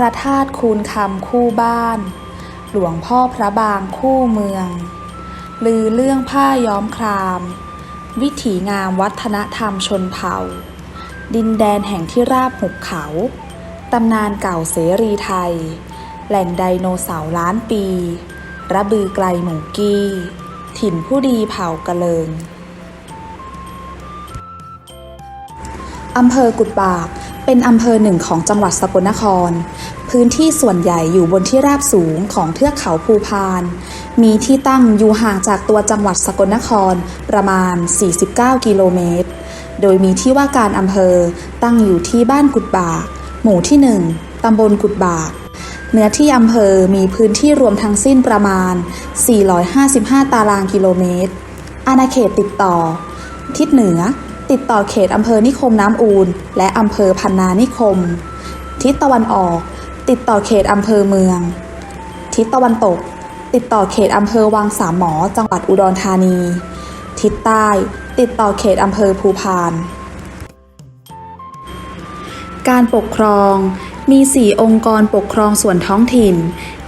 พระธาตุคูนคำคู่บ้าน หลวงพ่อพระบางคู่เมือง ลือเรื่องผ้าย้อมคราม วิถีงามวัฒนธรรมชนเผ่า ดินแดนแห่งที่ราบหุบเขา ตำนานเก่าเสรีไทย แหล่งไดโนเสาร์ล้านปี ระบือไกลหมูกี้ ถิ่นผู้ดีเผ่ากะเลิง อำเภอกุดบาก เป็นอำเภอหนึ่งของจังหวัดสกลนคร พื้นที่ส่วนใหญ่อยู่บนที่ราบสูงของเทือกเขาภูพาน มีที่ตั้งอยู่ห่างจากตัวจังหวัดสกลนครประมาณ 49 กิโลเมตร โดยมีที่ว่าการอำเภอตั้งอยู่ที่บ้านกุดบาก หมู่ที่ 1 ตำบลกุดบากเนื้อที่อำเภอมีพื้นที่รวมทั้งสิ้นประมาณ 455 ตารางกิโลเมตร อาณาเขตติดต่อ ทิศเหนือ ติดต่อเขตอำเภอนิคมน้ำอูนและอำเภอพันนานิคม ทิศตะวันออก ติดต่อเขตอำเภอเมือง ทิศตะวันตก ติดต่อเขตอำเภอวังสามหมอจังหวัดอุดรธานี ทิศใต้ ติดต่อเขตอำเภอภูพาน การปกครองมี 4 องค์กรปกครองส่วนท้องถิ่น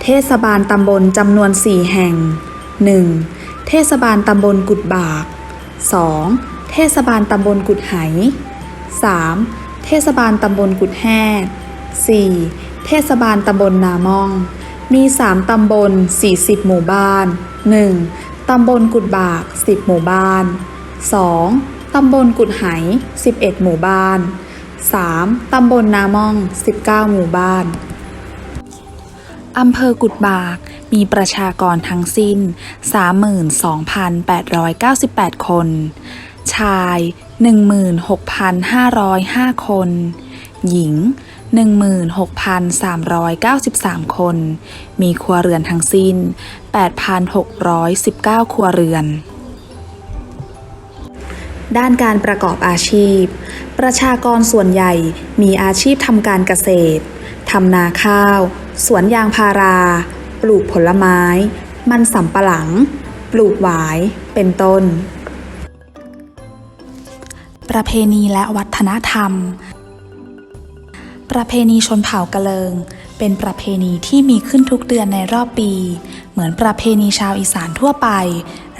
เทศบาลตำบลจำนวน 4 แห่ง 1. เทศบาลตำบลกุดบาก 2. เทศบาลตำบลกุดไห 3. เทศบาลตำบลกุดแห่ 4. เทศบาลตำบลนามอง มี 3 ตำบล 40 หมู่บ้าน 1. ตำบลกุดบาก 10 หมู่บ้าน 2. ตำบลกุดไห 11 หมู่บ้าน 3. ตำบลนามอง 19 หมู่บ้านอำเภอกุดบาก มีประชากรทั้งสิ้น 32,898 คน ชาย 16,505 คน หญิง 16,393 คน มีครัวเรือนทั้งสิ้น 8,619 ครัวเรือน ด้านการประกอบอาชีพ ประชากรส่วนใหญ่มีอาชีพทำการเกษตร ทำนาข้าว สวนยางพารา ปลูกผลไม้ มันสำปะหลัง ปลูกหวาย เป็นต้น ประเพณีและวัฒนธรรม ประเพณีชนเผ่ากะเลิง เป็นประเพณีที่มีขึ้นทุกเดือนในรอบปี เหมือนประเพณีชาวอีสานทั่วไป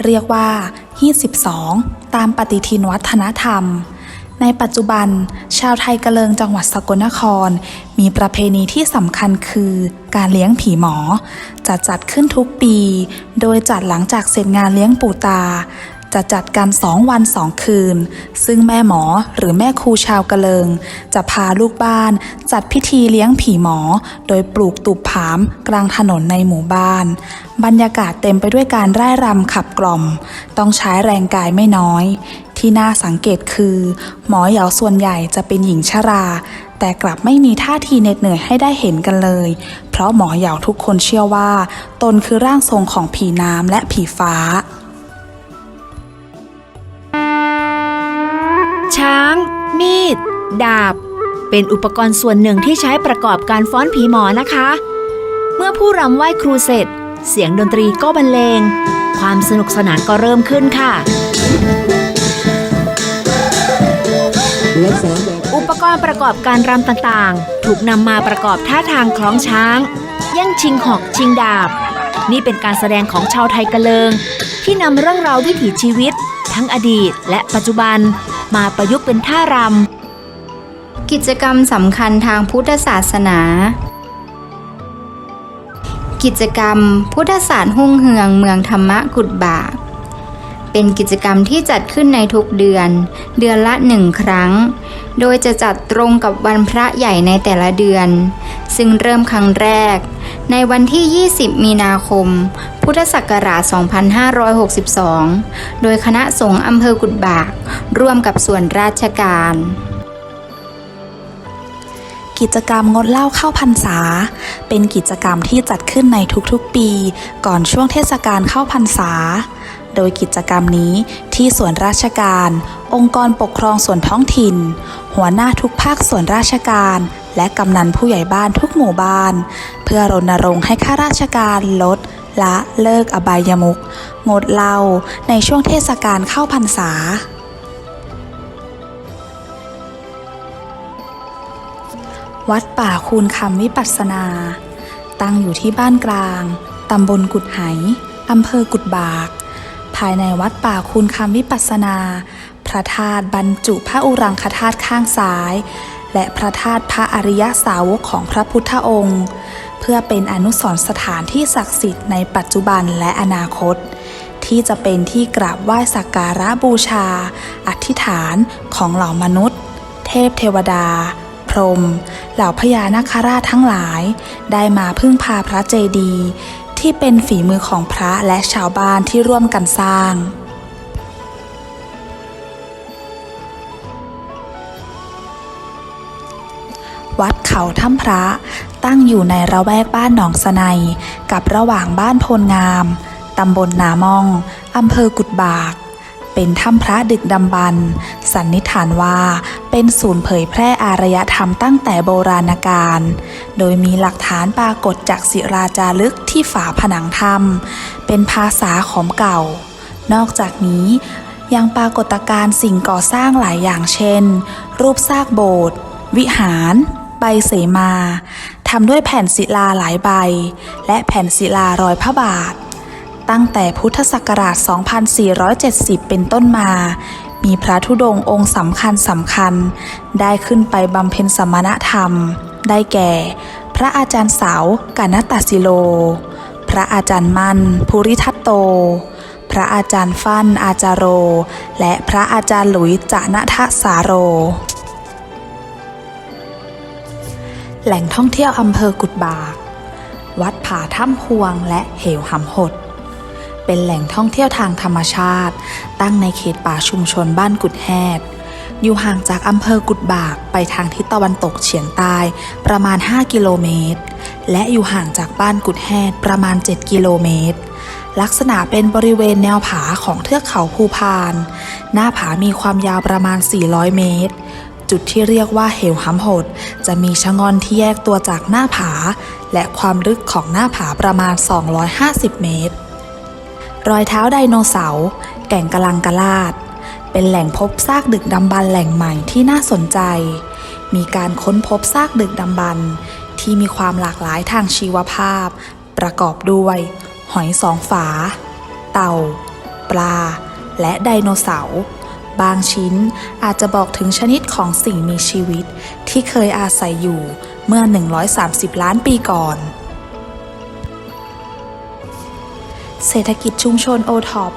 เรียกว่าฮีด12 ตามปฏิทินวัฒนธรรม ในปัจจุบัน ชาวไทยกะเลิงจังหวัดสกลนคร มีประเพณีที่สำคัญคือการเลี้ยงผีหมอจะจัดขึ้นทุกปี โดยจัดหลังจากเสร็จงานเลี้ยงปู่ตา จะจัดกันสองวันสองคืน ซึ่งแม่หมอหรือแม่ครูชาวกะเลิง จะพาลูกบ้านจัดพิธีเลี้ยงผีหมอ โดยปลูกตุบผามกลางถนนในหมู่บ้าน บรรยากาศเต็มไปด้วยการร่ายรำขับกล่อม ต้องใช้แรงกายไม่น้อย ที่น่าสังเกตคือ หมอเหยาส่วนใหญ่จะเป็นหญิงชราแต่กลับไม่มีท่าทีเหน็ดเหนื่อยให้ได้เห็นกันเลย เพราะหมอเหยาทุกคนเชื่อว่า ตนคือร่างทรงของผีน้ำและผีฟ้า ช้าง มีด ดาบ เป็นอุปกรณ์ส่วนหนึ่งที่ใช้ประกอบการฟ้อนผีหมอนะคะ เมื่อผู้รำไหว้ครูเสร็จ เสียงดนตรีก็บรรเลง ความสนุกสนานก็เริ่มขึ้นค่ะ อุปกรณ์ประกอบการรำต่างๆ ถูกนำมาประกอบท่าทางคล้องช้างแย่งชิงหอกชิงดาบ นี่เป็นการแสดงของชาวไทยกะเลิง ที่นำเรื่องราววิถีชีวิต ทั้งอดีตและปัจจุบัน มาประยุกต์เป็นท่ารำ กิจกรรมสำคัญทางพุทธศาสนา กิจกรรม พุทธศาสตร์หุ่งเหืองเมืองธรรมะกุดบาก เป็นกิจกรรมที่จัดขึ้นในทุกเดือน เดือนละหนึ่งครั้ง โดยจะจัดตรงกับวันพระใหญ่ในแต่ละเดือน ซึ่งเริ่มครั้งแรก ในวันที่ 20 มีนาคม พุทธศักราช 2562 โดยคณะสงฆ์อำเภอกุดบาก ร่วมกับส่วนราชการกิจกรรมงดเหล้าเข้าพรรษา เป็นกิจกรรมที่จัดขึ้นในทุกๆปี ก่อนช่วงเทศกาลเข้าพรรษา โดยกิจกรรมนี้ที่ส่วนราชการ องค์กรปกครองส่วนท้องถิ่น หัวหน้าทุกภาคส่วนราชการ และกำนันผู้ใหญ่บ้านทุกหมู่บ้าน เพื่อรณรงค์ให้ข้าราชการลด ละเลิกอบายมุขงดเหล้าในช่วงเทศกาลเข้าพรรษาวัดป่าคูนคำวิปัสสนา ตั้งอยู่ที่บ้านกลาง ตำบลกุดไหอำเภอกุดบาก ภายในวัดป่าคูนคำวิปัสสนา พระธาตุบรรจุพระอุรังคธาตุข้างซ้าย และพระธาตุพระอริยสาวกของพระพุทธองค์ เพื่อเป็นอนุสรณ์สถานที่ศักดิ์สิทธิ์ในปัจจุบันและอนาคต ที่จะเป็นที่กราบไหว้สักการะบูชา อธิษฐานของเหล่ามนุษย์ เทพเทวดาพรหมเหล่าพญานาคราชทั้งหลาย ได้มาพึ่งพาพระเจดีย์ ที่เป็นฝีมือของพระและชาวบ้านที่ร่วมกันสร้าง วัดเขาถ้ำพระตั้งอยู่ในระแวกบ้านหนองสะไนกับระหว่างบ้านโพลงาม ตำบลนามอง อำเภอกุดบาก เป็นถ้ำพระดึกดำบรรสันนิษฐานว่า เป็นศูนย์เผยแพร่อารยธรรมตั้งแต่โบราณกาล โดยมีหลักฐานปรากฏจากศิราจารึกที่ฝาผนังถ้ำเป็นภาษาขอมเก่า นอกจากนี้ยังปรากฏการณ์สิ่งก่อสร้างหลายอย่างเช่น รูปซากโบสถ์วิหาร ใบเสมาทำด้วยแผ่นศิลาหลายใบ และแผ่นศิลารอยพระบาท ตั้งแต่พุทธศักราช 2470 เป็นต้นมา มีพระธุดงค์องค์สำคัญสำคัญ ได้ขึ้นไปบำเพ็ญสมณธรรม ได้แก่ พระอาจารย์สาวกาณตสิโล พระอาจารย์มั่น ภูริทัตโต พระอาจารย์ฟั่นอาจารโร และพระอาจารย์หลุยจานะทะสาโรแหล่งท่องเที่ยวอำเภอกุดบาก วัดผาถ้ำพวงและเหวหำหด เป็นแหล่งท่องเที่ยวทางธรรมชาติ ตั้งในเขตป่าชุมชนบ้านกุดแฮดอยู่ห่างจากอำเภอกุดบากไปทางทิศตะวันตกเฉียงใต้ประมาณ 5 กิโลเมตร และอยู่ห่างจากบ้านกุดแฮดประมาณ 7 กิโลเมตร ลักษณะเป็นบริเวณแนวผาของเทือกเขาภูพาน หน้าผามีความยาวประมาณ 400 เมตร จุดที่เรียกว่าเหวหำหด จะมีชะงอนที่แยกตัวจากหน้าผา และความลึกของหน้าผาประมาณ 250 เมตร รอยเท้าไดโนเสาร์แก่งกะลังกะลาด เป็นแหล่งพบซากดึกดำบรรพ์แหล่งใหม่ที่น่าสนใจ มีการค้นพบซากดึกดำบรรพ์ที่มีความหลากหลายทางชีวภาพ ประกอบด้วย หอยสองฝา เต่า ปลา และไดโนเสาร์บางชิ้นอาจจะบอกถึงชนิดของสิ่งมีชีวิต ที่เคยอาศัยอยู่เมื่อ 130 ล้านปีก่อน เศรษฐกิจชุมชนโอท็อป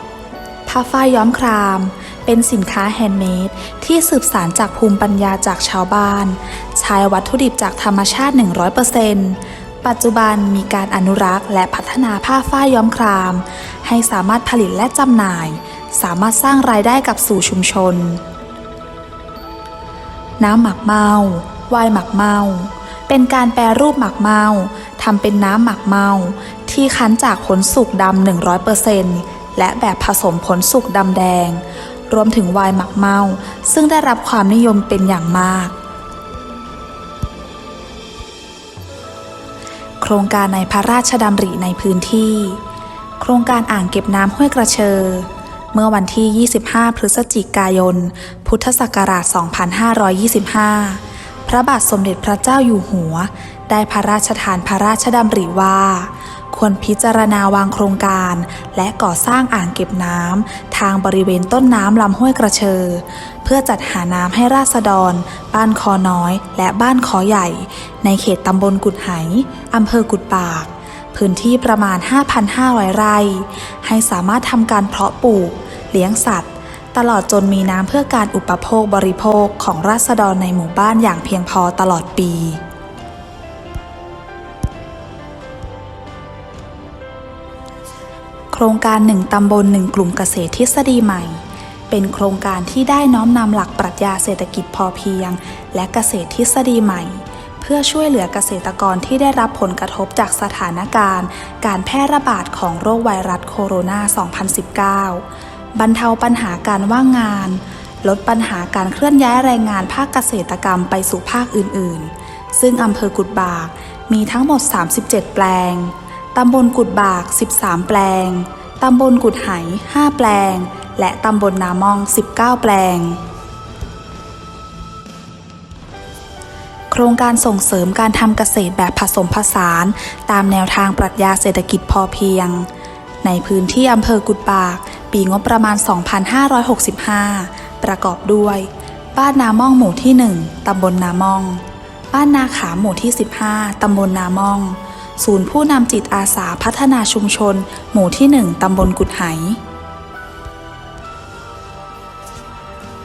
ผ้าฝ้ายย้อมคราม เป็นสินค้าแฮนด์เมดที่สืบสารจากภูมิปัญญาจากชาวบ้าน ใช้วัตถุดิบจากธรรมชาติ 100%ปัจจุบันมีการอนุรักษ์และพัฒนาผ้าฝ้ายย้อมคราม ให้สามารถผลิตและจำหน่าย สามารถสร้างรายได้กับสู่ชุมชน น้ำหมักเมา ไวน์หมักเมา เป็นการแปรรูปหมักเมาทำเป็นน้ำหมักเมา ที่คั้นจากผลสุกดำ100%และแบบผสมผลสุกดำแดง รวมถึงไวน์หมักเมา ซึ่งได้รับความนิยมเป็นอย่างมาก โครงการในพระราชดำริในพื้นที่ โครงการอ่างเก็บน้ำห้วยกระเชอเมื่อวันที่ 25 พฤศจิกายน พุทธศักราช 2525 ระบาทสมเด็จพระเจ้าอยู่หัว ได้พระราชทานพระราชดำริว่า ควรพิจารณาวางโครงการ และก่อสร้างอ่างเก็บน้ำทางบริเวณต้นน้ำลำห้วยกระเชอ เพื่อจัดหาน้ำให้ราษฎร บ้านคอน้อย และบ้านคอใหญ่ ในเขตตำบลกุดไหอำเภอกุดปากพื้นที่ประมาณ 5,500 ไร่ ให้สามารถทำการเพาะปลูก เลี้ยงสัตว์ ตลอดจนมีน้ำเพื่อการอุปโภคบริโภคของราษฎรในหมู่บ้านอย่างเพียงพอตลอดปีโครงการหนึ่งตำบลหนึ่งกลุ่มเกษตรทฤษฎีใหม่ เป็นโครงการที่ได้น้อมนำหลักปรัชญาเศรษฐกิจพอเพียง และเกษตรทฤษฎีใหม่ เพื่อช่วยเหลือเกษตรกรที่ได้รับผลกระทบจากสถานการณ์ การแพร่ระบาดของโรคไวรัสโคโรนา 2019 บรรเทาปัญหาการว่างงาน ลดปัญหาการเคลื่อนย้ายแรงงานภาคเกษตรกรรมไปสู่ภาคอื่นๆ ซึ่งอำเภอกุดบากมีทั้งหมด 37 แปลง ตำบลกุดบาก 13 แปลง ตำบลกุดไห 5 แปลง และตำบลนามอง 19 แปลง โครงการส่งเสริมการทำเกษตรแบบผสมผสาน ตามแนวทางปรัชญาเศรษฐกิจพอเพียง ในพื้นที่อำเภอกุดปาก ปีงบประมาณ 2565 ประกอบด้วย บ้านนาม่องหมู่ที่ 1 ตำบลนาม่อง บ้านนาขาหมู่ที่ 15 ตำบลนาม่อง ศูนย์ผู้นำจิตอาสาพัฒนาชุมชน หมู่ที่ 1 ตำบลกุดไห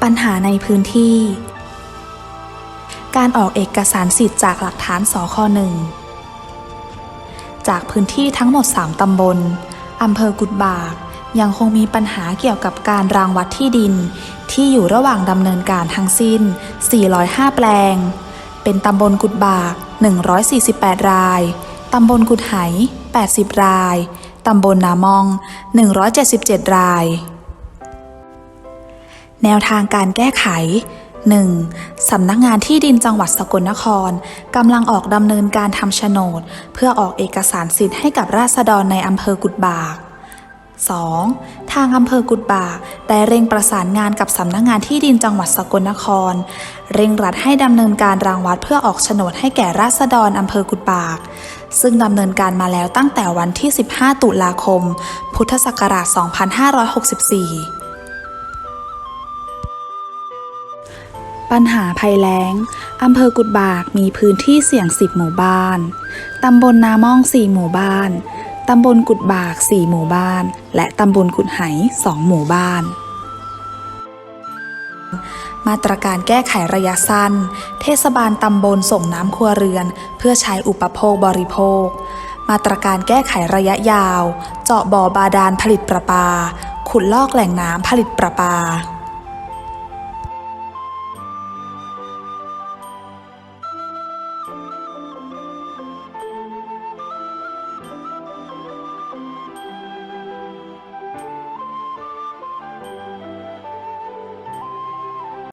ปัญหาในพื้นที่ การออกเอกสารสิทธิ์จากหลักฐานสคหนึ่งจากพื้นที่ทั้งหมด 3 ตำบล อำเภอกุดบาก ยังคงมีปัญหาเกี่ยวกับการรางวัดที่ดิน ที่อยู่ระหว่างดำเนินการทั้งสิ้น 405 แปลง เป็นตำบลกุดบาก 148 ราย ตำบลกุดไห 80 ราย ตำบลนามอง 177 ราย แนวทางการแก้ไข 1. สำนักงานที่ดินจังหวัดสกลนครกำลังออกดำเนินการทำโฉนด เพื่อออกเอกสารสิทธิ์ให้กับราษฎรในอำเภอกุดบาก 2. ทางอำเภอกุดบากได้เร่งประสานงานกับสำนักงานที่ดินจังหวัดสกลนคร เร่งรัดให้ดำเนินการรางวัดเพื่อออกโฉนดให้แก่ราษฎรอำเภอกุดบาก ซึ่งดำเนินการมาแล้วตั้งแต่วันที่ 15 ตุลาคม พุทธศักราช 2564 ปัญหาภัยแล้ง อำเภอกุดบากมีพื้นที่เสี่ยง 10 หมู่บ้าน ตำบลนาม่อง 4 หมู่บ้าน ตำบลกุดบาก 4 หมู่บ้าน และตำบลกุดไห 2 หมู่บ้าน มาตรการแก้ไขระยะสั้น เทศบาลตำบลส่งน้ำครัวเรือน เพื่อใช้อุปโภคบริโภค มาตรการแก้ไขระยะยาว เจาะบ่อบาดาลผลิตประปา ขุดลอกแหล่งน้ำผลิตประปา